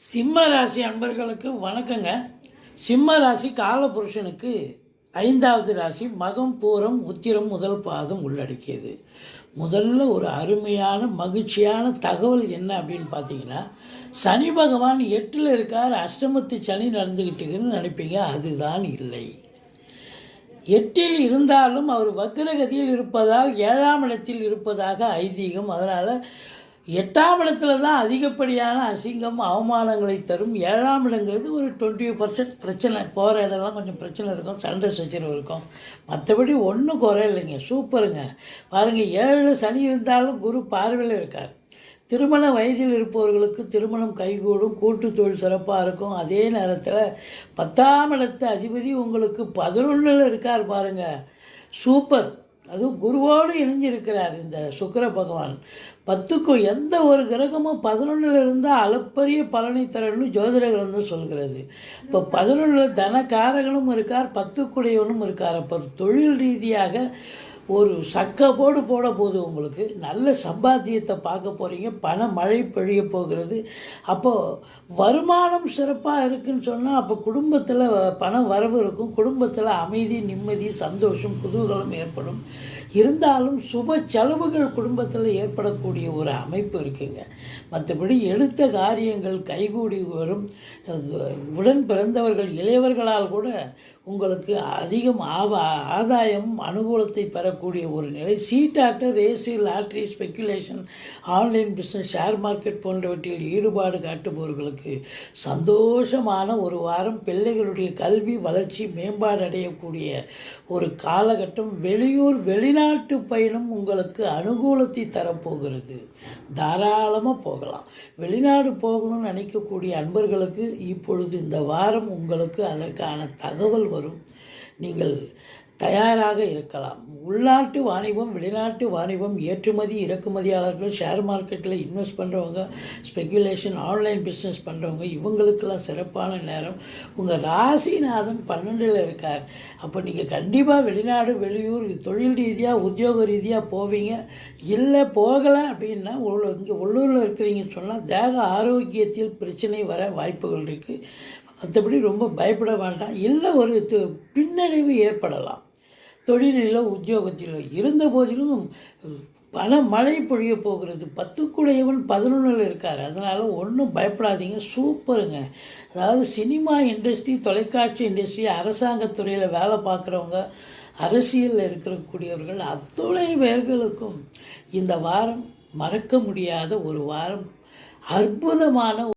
சிம்ம ராசி அன்பர்களுக்கு வணக்கங்க. சிம்ம ராசி காலபுருஷனுக்கு ஐந்தாவது ராசி மகம் பூரம் உத்திரம் முதல் பாதம் உள்ளடக்கியது. முதல்ல ஒரு அருமையான மகிழ்ச்சியான தகவல் என்ன அப்படின்னு பார்த்தீங்கன்னா சனி பகவான் எட்டில் இருக்கார் அஷ்டமத்து சனி நடந்துக்கிட்டுக்குன்னு நினைப்பீங்க அதுதான் இல்லை. எட்டில் இருந்தாலும் அவர் வக்ரகதியில் இருப்பதால் ஏழாம் இடத்தில் இருப்பதாக ஐதீகம். அதனால் எட்டாம் இடத்துல தான் அதிகப்படியான அசிங்கம் அவமானங்களை தரும். ஏழாம் இடங்கிறது ஒரு டுவெண்ட்டி பர்சன்ட் பிரச்சனை. போகிற இடம்லாம் கொஞ்சம் பிரச்சனை இருக்கும். சண்டை சச்சரவு இருக்கும். மற்றபடி ஒன்றும் குறை இல்லைங்க. சூப்பருங்க. பாருங்கள் ஏழு சனி இருந்தாலும் குரு பார்வையில் இருக்கார். திருமண வயதில் இருப்பவர்களுக்கு திருமணம் கைகூடும். கூட்டு தொழில் சிறப்பாக இருக்கும். அதே நேரத்தில் பத்தாம் இடத்து அதிபதி உங்களுக்கு பதினொன்றில் இருக்கார் பாருங்க. சூப்பர். அதுவும் குருவோடு இணைஞ்சிருக்கிறார் இந்த சுக்கர பகவான். பத்துக்கு எந்த ஒரு கிரகமும் பதினொன்றில் இருந்தால் அளப்பரிய பலனை தரணும்னு ஜோதிட கிரந்தம் சொல்கிறது. இப்போ பதினொன்றில் தனக்காரகனும் இருக்கார் பத்துக்குடையவனும் இருக்கார். அப்போ தொழில் ரீதியாக ஒரு சக்கபோடு போட போது உங்களுக்கு. நல்ல சம்பாத்தியத்தை பார்க்க போகிறீங்க பண மழை பொழிய போகிறது. அப்போது வருமானம் சிறப்பாக இருக்குன்னு சொன்னால் அப்போ குடும்பத்தில் பண வரவு இருக்கும். குடும்பத்தில் அமைதி நிம்மதி சந்தோஷம் குதூகலம் ஏற்படும். இருந்தாலும் சுப செலவுகள் குடும்பத்தில் ஏற்படக்கூடிய ஒரு அமைப்பு இருக்குங்க. மற்றபடி எடுத்த காரியங்கள் கைகூடி வரும். உடன் பிறந்தவர்கள் இளையவர்களால் கூட உங்களுக்கு அதிகம் ஆப ஆதாயம் அனுகூலத்தை பெறக்கூடிய ஒரு நிலை. சீட்டாட்ட race lottery speculation online business share market போன்றவற்றில் ஈடுபாடு காட்டுபவர்களுக்கு சந்தோஷமான ஒரு வாரம். பிள்ளைகளுடைய கல்வி வளர்ச்சி மேம்பாடு அடையக்கூடிய ஒரு காலகட்டம். வெளியூர் வெளிநாட்டு பயணம் உங்களுக்கு அனுகூலத்தை தரப்போகிறது. தாராளமாக போகலாம். வெளிநாடு போகணும்னு நினைக்கக்கூடிய அன்பர்களுக்கு இப்பொழுது இந்த வாரம் உங்களுக்கு அதற்கான தகவல் வரும். நீங்கள் தயாராக இருக்கலாம். உள்நாட்டு வாணிபம் வெளிநாட்டு வாணிபம் ஏற்றுமதி இறக்குமதியாளர்கள் ஷேர் மார்க்கெட்டில் இன்வெஸ்ட் பண்ணுறவங்க ஸ்பெக்குலேஷன் ஆன்லைன் பிஸ்னஸ் பண்ணுறவங்க இவங்களுக்கெல்லாம் சிறப்பான நேரம். உங்கள் ராசிநாதன் பன்னெண்டில் இருக்கார். அப்போ நீங்கள் கண்டிப்பாக வெளிநாடு வெளியூர் தொழில் ரீதியாக உத்தியோக ரீதியாக போவீங்க. இல்லை போகலை அப்படின்னா உள்ள இங்கே உள்ளூரில் இருக்கிறீங்கன்னு சொன்னால் தேக ஆரோக்கியத்தில் பிரச்சனை வர வாய்ப்புகள் இருக்குது மற்றபடி ரொம்ப பயப்பட வேண்டாம். இல்லை ஒரு பின்னடைவு ஏற்படலாம். தொழிலிலோ உத்தியோகத்திலோ இருந்த போதிலும் பல மழை பொழிய போகிறது. பத்துக்குடையவன் பதினொன்றில் இருக்கார். அதனால் ஒன்றும் பயப்படாதீங்க. சூப்பருங்க. அதாவது சினிமா இண்டஸ்ட்ரி தொலைக்காட்சி இண்டஸ்ட்ரி அரசாங்கத்துறையில் வேலை பார்க்குறவங்க அரசியலில் இருக்கக்கூடியவர்கள் அத்துணை பேர்களுக்கும் இந்த வாரம் மறக்க முடியாத ஒரு வாரம் அற்புதமான